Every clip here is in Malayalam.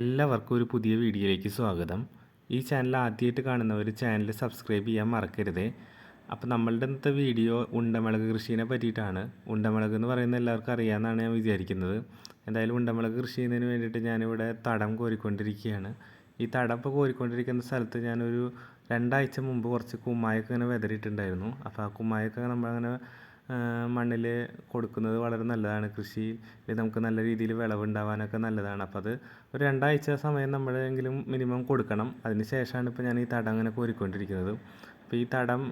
എല്ലാവർക്കും ഒരു പുതിയ വീഡിയോയിലേക്ക് സ്വാഗതം. ഈ ചാനൽ ആദ്യമായിട്ട് കാണുന്നവർ ചാനൽ സബ്സ്ക്രൈബ് ചെയ്യാൻ മറക്കരുത്. അപ്പോൾ നമ്മളുടെ ഇന്നത്തെ വീഡിയോ ഉണ്ടമുളക് കൃഷിയെ പറ്റിയിട്ടാണ്. ഉണ്ടമുളക് എന്ന് പറയുന്നത് എല്ലാവർക്കും അറിയാമെന്നാണ് ഞാൻ വിചാരിക്കുന്നത്. എന്തായാലും ഉണ്ടമുളക് കൃഷി ചെയ്യുന്നതിന് വേണ്ടിയിട്ട് ഞാനിവിടെ തടം കോരിക്കൊണ്ടിരിക്കുകയാണ്. ഈ തടം ഇപ്പോൾ കോരിക്കൊണ്ടിരിക്കുന്ന സ്ഥലത്ത് ഞാനൊരു രണ്ടാഴ്ച മുമ്പ് കുറച്ച് കുമ്മായൊക്കെ ഇങ്ങനെ വിതറിയിട്ടുണ്ടായിരുന്നു. അപ്പോൾ ആ കുമ്മായൊക്കെ നമ്മളങ്ങനെ മണ്ണിൽ കൊടുക്കുന്നത് വളരെ നല്ലതാണ്. കൃഷിയിൽ നമുക്ക് നല്ല രീതിയിൽ വിളവുണ്ടാവാനൊക്കെ നല്ലതാണ്. അപ്പോൾ അത് ഒരു രണ്ടാഴ്ച സമയം നമ്മളെങ്കിലും മിനിമം കൊടുക്കണം. അതിന് ശേഷമാണ് ഇപ്പോൾ ഞാൻ ഈ തടം അങ്ങനെ കോരിക്കൊണ്ടിരിക്കുന്നത്. അപ്പോൾ ഈ തടം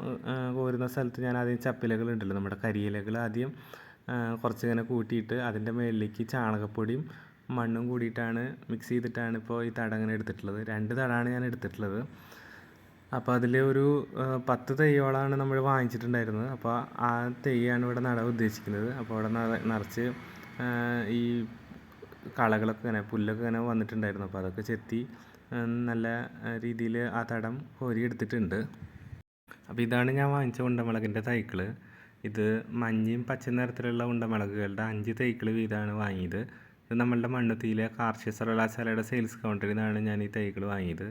കോരുന്ന സ്ഥലത്ത് ഞാൻ ആദ്യം ചപ്പിലകൾ ഉണ്ടല്ലോ നമ്മുടെ കരിയിലകൾ ആദ്യം കുറച്ചിങ്ങനെ കൂട്ടിയിട്ട് അതിന്റെ മേളിലേക്ക് ചാണകപ്പൊടിയും മണ്ണും കൂടിയിട്ടാണ് മിക്സ് ചെയ്തിട്ടാണ് ഇപ്പോൾ ഈ തടം അങ്ങനെ എടുത്തിട്ടുള്ളത്. രണ്ട് തടമാണ് ഞാൻ എടുത്തിട്ടുള്ളത്. അപ്പോൾ അതിൽ ഒരു പത്ത് തൈയോളമാണ് നമ്മൾ വാങ്ങിച്ചിട്ടുണ്ടായിരുന്നത്. അപ്പോൾ ആ തൈയാണ് ഇവിടെ നടാൻ ഉദ്ദേശിക്കുന്നത്. അപ്പോൾ അവിടെ നിറച്ച് ഈ കളകളൊക്കെ ഇങ്ങനെ പുല്ലൊക്കെ ഇങ്ങനെ വന്നിട്ടുണ്ടായിരുന്നു. അപ്പോൾ അതൊക്കെ ചെത്തി നല്ല രീതിയിൽ ആ തടം കോരി എടുത്തിട്ടുണ്ട് അപ്പോൾ ഇതാണ് ഞാൻ വാങ്ങിച്ച ഉണ്ടമുളകിന്റെ തൈക്കൾ ഇത് മഞ്ഞയും പച്ച നിറത്തിലുള്ള ഉണ്ടമുളകുകളുടെ അഞ്ച് തൈക്കൾ വീതമാണ് വാങ്ങിയത്. ഇത് നമ്മളുടെ മണ്ണുത്തിയിലെ കാർഷിക സർവകലാശാലയുടെ സെയിൽസ് കൗണ്ടറിൽ നിന്നാണ് ഞാൻ ഈ തൈകൾ വാങ്ങിയത്.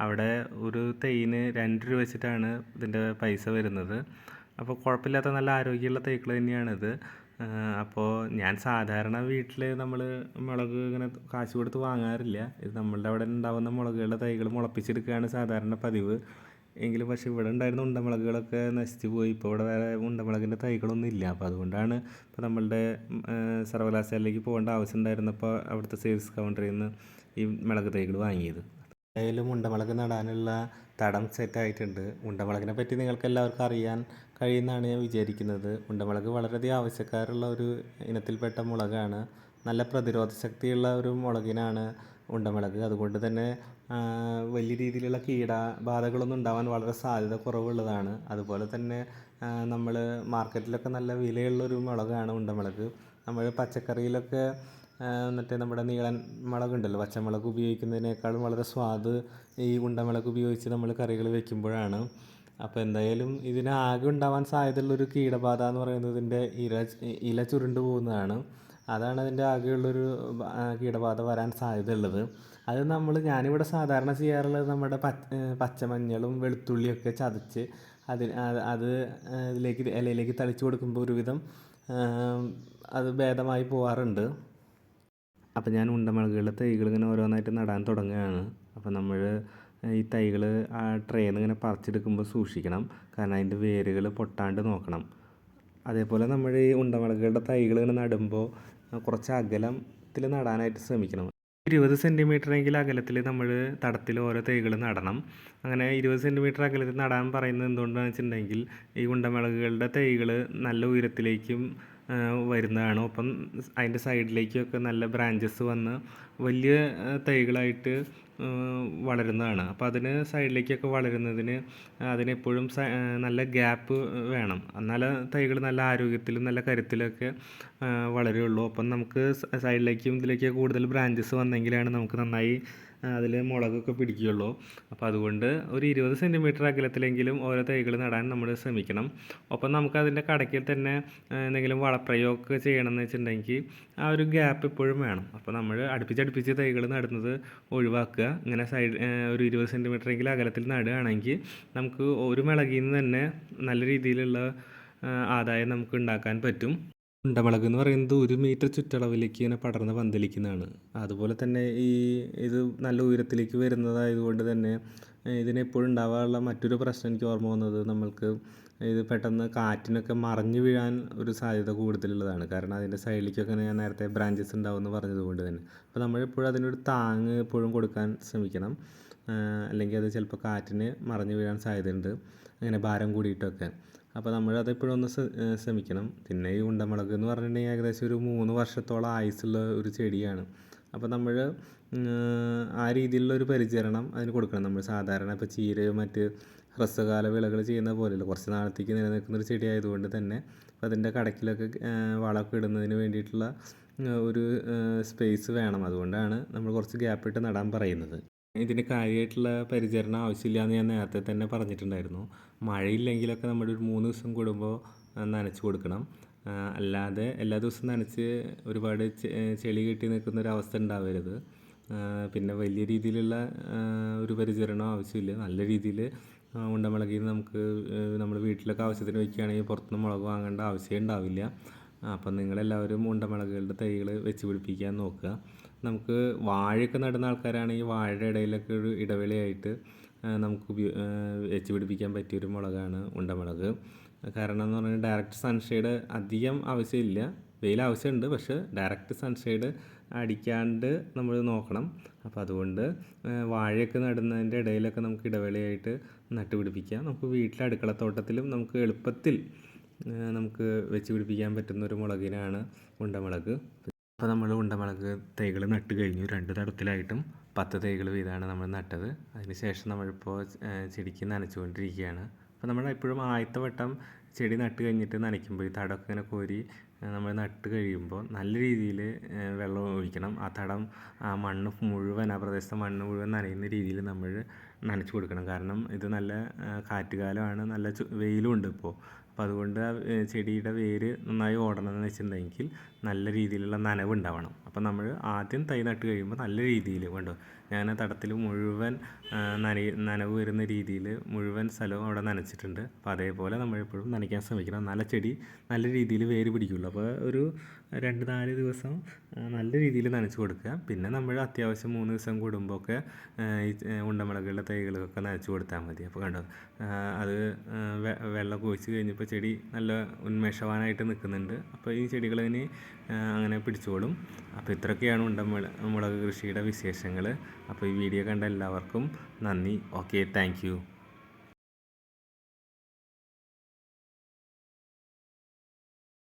അവിടെ ഒരു തൈന് രണ്ട് രൂപ വെച്ചിട്ടാണ് ഇതിന്റെ പൈസ വരുന്നത്. അപ്പോൾ കുഴപ്പമില്ലാത്ത നല്ല ആരോഗ്യമുള്ള തൈകൾ തന്നെയാണിത്. അപ്പോൾ ഞാൻ സാധാരണ വീട്ടിൽ നമ്മൾ മുളക് ഇങ്ങനെ കാശ് കൊടുത്ത് വാങ്ങാറില്ല. ഇത് നമ്മളുടെ അവിടെ ഉണ്ടാകുന്ന മുളകുകളുടെ തൈകൾ മുളപ്പിച്ചെടുക്കുകയാണ് സാധാരണ പതിവ്. എങ്കിലും പക്ഷേ ഇവിടെ ഉണ്ടായിരുന്ന ഉണ്ടമുളകുകളൊക്കെ നശിച്ചു പോയി. ഇപ്പോൾ ഇവിടെ വേറെ ഉണ്ടമുളകിന്റെ തൈകളൊന്നും ഇല്ല. അപ്പോൾ അതുകൊണ്ടാണ് ഇപ്പോൾ നമ്മളുടെ സർവകലാശാലയിലേക്ക് പോകേണ്ട ആവശ്യം ഉണ്ടായിരുന്നപ്പോൾ അവിടുത്തെ സെയിൽസ് കൗണ്ടറിൽ നിന്ന് ഈ മുളക് തൈകൾ വാങ്ങിയത്. എന്തായാലും ഉണ്ടമുളക് നടാനുള്ള തടം സെറ്റായിട്ടുണ്ട് ഉണ്ടമുളകിനെ പറ്റി നിങ്ങൾക്ക് എല്ലാവർക്കും അറിയാൻ കഴിയുമെന്നാണ് ഞാൻ വിചാരിക്കുന്നത്. ഉണ്ടമുളക് വളരെയധികം ആവശ്യക്കാരുള്ള ഒരു ഇനത്തിൽപ്പെട്ട മുളകാണ്. നല്ല പ്രതിരോധ ശക്തിയുള്ള ഒരു മുളകിനാണ് ഉണ്ടമുളക് അതുകൊണ്ട് തന്നെ വലിയ രീതിയിലുള്ള കീടബാധകളൊന്നും ഉണ്ടാവാൻ വളരെ സാധ്യത കുറവുള്ളതാണ്. അതുപോലെ തന്നെ നമ്മൾ മാർക്കറ്റിലൊക്കെ നല്ല വിലയുള്ളൊരു മുളകാണ് ഉണ്ടമുളക് നമ്മൾ പച്ചക്കറിയിലൊക്കെ മറ്റേ നമ്മുടെ നീളൻ മുളകുണ്ടല്ലോ പച്ചമുളക് ഉപയോഗിക്കുന്നതിനേക്കാളും വളരെ സ്വാദ് ഈ ഉണ്ടമുളക് ഉപയോഗിച്ച് നമ്മൾ കറികൾ വെക്കുമ്പോഴാണ്. അപ്പോൾ എന്തായാലും ഇതിന് ആകെ ഉണ്ടാവാൻ സാധ്യതയുള്ളൊരു കീടബാധ എന്ന് പറയുന്നത് ഇതിന്റെ ഇല ഇല ചുരുണ്ട് പോകുന്നതാണ്. അതാണ് അതിന്റെ ആകെയുള്ളൊരു കീടബാധ വരാൻ സാധ്യതയുള്ളത്. അത് നമ്മൾ ഞാനിവിടെ സാധാരണ ചെയ്യാറുള്ളത് നമ്മുടെ പച്ച പച്ചമഞ്ഞളും വെളുത്തുള്ളിയൊക്കെ ചതച്ച് അതിന് അത് ഇതിലേക്ക് ഇലയിലേക്ക് തളിച്ചു കൊടുക്കുമ്പോൾ ഒരുവിധം അത് ഭേദമായി പോവാറുണ്ട്. അപ്പോൾ ഞാൻ ഉണ്ടമുളകുകളുടെ തൈകൾ ഇങ്ങനെ ഓരോന്നായിട്ട് നടാൻ തുടങ്ങുകയാണ്. അപ്പം നമ്മൾ ഈ തൈകൾ ആ ട്രേയിൽ നിന്ന് ഇങ്ങനെ പറിച്ചെടുക്കുമ്പോൾ സൂക്ഷിക്കണം. കാരണം അതിന്റെ വേരുകൾ പൊട്ടാണ്ട് നോക്കണം. അതേപോലെ നമ്മൾ ഈ ഉണ്ടമുളകുകളുടെ തൈകൾ ഇങ്ങനെ നടുമ്പോൾ കുറച്ച് അകലത്തിൽ നടാനായിട്ട് ശ്രമിക്കണം. ഇരുപത് സെന്റിമീറ്ററെങ്കിലും അകലത്തിൽ നമ്മൾ തടത്തിൽ ഓരോ തൈകൾ നടണം. അങ്ങനെ ഇരുപത് സെന്റിമീറ്റർ അകലത്തിൽ നടാൻ പറയുന്നത് എന്തുകൊണ്ടാണെന്ന് വെച്ചിട്ടുണ്ടെങ്കിൽ ഈ ഉണ്ടമുളകുകളുടെ തൈകൾ നല്ല ഉയരത്തിലേക്കും വരുന്നതാണ്? ഒപ്പം അതിന്റെ സൈഡിലേക്കൊക്കെ നല്ല ബ്രാഞ്ചസ് വന്ന് വലിയ തൈകളായിട്ട് വളരുന്നതാണ്. അപ്പോൾ അതിന് സൈഡിലേക്കൊക്കെ വളരുന്നതിന് അതിനെപ്പോഴും നല്ല ഗ്യാപ്പ് വേണം. എന്നാലേ തൈകൾ നല്ല ആരോഗ്യത്തിലും നല്ല കരുത്തിലൊക്കെ വളരുള്ളൂ അപ്പം നമുക്ക് സൈഡിലേക്കും ഇതിലേക്കൊക്കെ കൂടുതൽ ബ്രാഞ്ചസ് വന്നെങ്കിലാണ് നമുക്ക് നന്നായി അതിൽ മുളകൊക്കെ പിടിക്കുകയുള്ളൂ. അപ്പോൾ അതുകൊണ്ട് ഒരു ഇരുപത് സെന്റിമീറ്റർ അകലത്തിലെങ്കിലും ഓരോ തൈകൾ നടാൻ നമ്മൾ ശ്രമിക്കണം. ഒപ്പം നമുക്ക് അതിന്റെ കടയ്ക്കിൽ തന്നെ എന്തെങ്കിലും വളപ്രയോഗമൊക്കെ ചെയ്യണമെന്ന് വെച്ചിട്ടുണ്ടെങ്കിൽ ആ ഒരു ഗ്യാപ്പ് എപ്പോഴും വേണം. അപ്പോൾ നമ്മൾ അടുപ്പിച്ചടുപ്പിച്ച് തൈകൾ നടുന്നത് ഒഴിവാക്കുക. ഇങ്ങനെ സൈഡ് ഒരു ഇരുപത് സെന്റിമീറ്ററെങ്കിലും അകലത്തിൽ നടുകയാണെങ്കിൽ നമുക്ക് ഒരു മിളകിൽ നിന്ന് തന്നെ നല്ല രീതിയിലുള്ള ആദായം നമുക്ക് ഉണ്ടാക്കാൻ പറ്റും. ഉണ്ടമുളക് എന്ന് പറയുന്നത് ഒരു മീറ്റർ ചുറ്റളവിലേക്ക് ഇങ്ങനെ പടർന്ന് പന്തലിക്കുന്നതാണ്. അതുപോലെ തന്നെ ഈ ഇത് നല്ല ഉയരത്തിലേക്ക് വരുന്നതായതുകൊണ്ട് തന്നെ ഇതിന് എപ്പോഴും ഉണ്ടാവാറുള്ള മറ്റൊരു പ്രശ്നം എനിക്ക് ഓർമ്മ വന്നത് നമ്മൾക്ക് ഇത് പെട്ടെന്ന് കാറ്റിനൊക്കെ മറിഞ്ഞു വീഴാൻ ഒരു സാധ്യത കൂടുതലുള്ളതാണ്. കാരണം അതിന്റെ സൈഡിലേക്കൊക്കെ ഞാൻ നേരത്തെ ബ്രാഞ്ചസ് ഉണ്ടാവുമെന്ന് പറഞ്ഞതുകൊണ്ട് തന്നെ. അപ്പോൾ നമ്മളെപ്പോഴും അതിനൊരു താങ്ങ് എപ്പോഴും കൊടുക്കാൻ ശ്രമിക്കണം. അല്ലെങ്കിൽ അത് ചിലപ്പോൾ കാറ്റിന് മറിഞ്ഞു വീഴാൻ സാധ്യതയുണ്ട്. അങ്ങനെ ഭാരം കൂടിയിട്ടൊക്കെ. അപ്പോൾ നമ്മൾ അതെപ്പോഴും ഒന്ന് ശ്രമിക്കണം. പിന്നെ ഈ ഉണ്ടമുളക് എന്ന് പറഞ്ഞിട്ടുണ്ടെങ്കിൽ ഏകദേശം ഒരു മൂന്ന് വർഷത്തോളം ആയുസ്സുള്ള ഒരു ചെടിയാണ്. അപ്പോൾ നമ്മൾ ആ രീതിയിലുള്ള ഒരു പരിചരണം അതിന് കൊടുക്കണം. നമ്മൾ സാധാരണ ഇപ്പോൾ ചീരയോ മറ്റ് ഹ്രസ്വകാല വിളകൾ ചെയ്യുന്ന പോലെയല്ല. കുറച്ച് നാളത്തേക്ക് നിലനിൽക്കുന്ന ഒരു ചെടി ആയതുകൊണ്ട് തന്നെ അതിന്റെ കടക്കിലൊക്കെ വളമൊക്കെ ഇടുന്നതിന് വേണ്ടിയിട്ടുള്ള ഒരു സ്പേസ് വേണം. അതുകൊണ്ടാണ് നമ്മൾ കുറച്ച് ഗ്യാപ്പിട്ട് നടാൻ പറയുന്നത്. ഇതിന് കാര്യമായിട്ടുള്ള പരിചരണം ആവശ്യമില്ല എന്ന് ഞാൻ നേരത്തെ തന്നെ പറഞ്ഞിട്ടുണ്ടായിരുന്നു. മഴയില്ലെങ്കിലൊക്കെ നമ്മൾ ഒരു മൂന്ന് ദിവസം കൂടുമ്പോൾ നനച്ച് കൊടുക്കണം. അല്ലാതെ എല്ലാ ദിവസവും നനച്ച് ഒരുപാട് ചെളി കെട്ടി നിൽക്കുന്ന ഒരു അവസ്ഥ ഉണ്ടാവരുത്. പിന്നെ വലിയ രീതിയിലുള്ള ഒരു പരിചരണം ആവശ്യമില്ല. നല്ല രീതിയിൽ ഉണ്ടമുളകിൽ നമുക്ക് നമ്മൾ വീട്ടിലൊക്കെ ആവശ്യത്തിന് വയ്ക്കുകയാണെങ്കിൽ പുറത്തുനിന്ന് മുളക് വാങ്ങേണ്ട ആവശ്യമേ ഉണ്ടാവില്ല. അപ്പം നിങ്ങളെല്ലാവരും ഉണ്ടമുളകുകളുടെ തൈകൾ വെച്ച് പിടിപ്പിക്കാൻ നോക്കുക. നമുക്ക് വാഴയൊക്കെ നടുന്ന ആൾക്കാരാണെങ്കിൽ വാഴയുടെ ഇടയിലൊക്കെ ഒരു ഇടവേളയായിട്ട് നമുക്ക് വെച്ച് പിടിപ്പിക്കാൻ പറ്റിയൊരു മുളകാണ് ഉണ്ടമുളക്. കാരണം എന്ന് പറഞ്ഞാൽ ഡയറക്റ്റ് സൺഷെയ്ഡ് അധികം ആവശ്യമില്ല. വെയിൽ ആവശ്യമുണ്ട് പക്ഷേ ഡയറക്റ്റ് സൺഷെയ്ഡ് അടിക്കാണ്ട് നമ്മൾ നോക്കണം. അപ്പോൾ അതുകൊണ്ട് വാഴയൊക്കെ നടുന്നതിന്റെ ഇടയിലൊക്കെ നമുക്ക് ഇടവേളയായിട്ട് നട്ടുപിടിപ്പിക്കാം. നമുക്ക് വീട്ടിലെ അടുക്കളത്തോട്ടത്തിലും നമുക്ക് എളുപ്പത്തിൽ നമുക്ക് വെച്ച് പിടിപ്പിക്കാൻ പറ്റുന്ന ഒരു മുളകിനാണ് ഉണ്ടമുളക്. അപ്പോൾ നമ്മൾ ഉണ്ടമുളക് തൈകൾ നട്ട് കഴിഞ്ഞു. രണ്ട് തരത്തിലായിട്ടും പത്ത് തൈകൾ വീതമാണ് നമ്മൾ നട്ടത്. അതിന് ശേഷം നമ്മളിപ്പോൾ ചെടിക്ക് നനച്ചുകൊണ്ടിരിക്കുകയാണ്. അപ്പോൾ നമ്മൾ എപ്പോഴും ആദ്യത്തെ വട്ടം ചെടി നട്ട് കഴിഞ്ഞിട്ട് നനയ്ക്കുമ്പോൾ ഈ തടമൊക്കെ ഇങ്ങനെ കോരി നമ്മൾ നട്ട് കഴിയുമ്പോൾ നല്ല രീതിയിൽ വെള്ളം ഒഴിക്കണം. ആ തടം ആ മണ്ണ് മുഴുവൻ ആ പ്രദേശത്തെ മണ്ണ് മുഴുവൻ നനയുന്ന രീതിയിൽ നമ്മൾ നനച്ചു കൊടുക്കണം. കാരണം ഇത് നല്ല കാറ്റുകാലമാണ്. നല്ല വെയിലും ഉണ്ട് ഇപ്പോൾ അപ്പോൾ അതുകൊണ്ട് ചെടിയുടെ വേര് നന്നായി ഓടണമെന്ന് വെച്ചിട്ടുണ്ടെങ്കിൽ നല്ല രീതിയിലുള്ള നനവ് ഉണ്ടാവണം. അപ്പോൾ നമ്മൾ ആദ്യം തൈ നട്ട് കഴിയുമ്പോൾ നല്ല രീതിയിൽ കണ്ടോ? ഞാൻ ആ തടത്തിൽ മുഴുവൻ നന നനവ് വരുന്ന രീതിയിൽ മുഴുവൻ സ്ഥലവും അവിടെ നനച്ചിട്ടുണ്ട്. അപ്പോൾ അതേപോലെ നമ്മൾ എപ്പോഴും നനയ്ക്കാൻ ശ്രമിക്കണം. നല്ല ചെടി നല്ല രീതിയിൽ വേര് പിടിക്കുള്ളൂ. അപ്പോൾ ഒരു രണ്ട് നാല് ദിവസം നല്ല രീതിയിൽ നനച്ച് കൊടുക്കുക. പിന്നെ നമ്മൾ അത്യാവശ്യം മൂന്ന് ദിവസം കൂടുമ്പോൾ ഒക്കെ ഈ ഉണ്ടമുളകളുടെ തൈകളൊക്കെ നനച്ച് കൊടുത്താൽ മതി. അപ്പോൾ കണ്ടോ? അത് വെള്ളം കുഴിച്ച് കഴിഞ്ഞപ്പോൾ ചെടി നല്ല ഉന്മേഷവാനായിട്ട് നിൽക്കുന്നുണ്ട്. അപ്പോൾ ഈ ചെടികൾ ഇനി അങ്ങനെ പിടിച്ചോളും അപ്പോൾ ഇത്രയൊക്കെയാണ് ഉണ്ടമുള മുളക് കൃഷിയുടെ വിശേഷങ്ങൾ അപ്പോൾ ഈ വീഡിയോ കണ്ട എല്ലാവർക്കും നന്ദി. Okay thank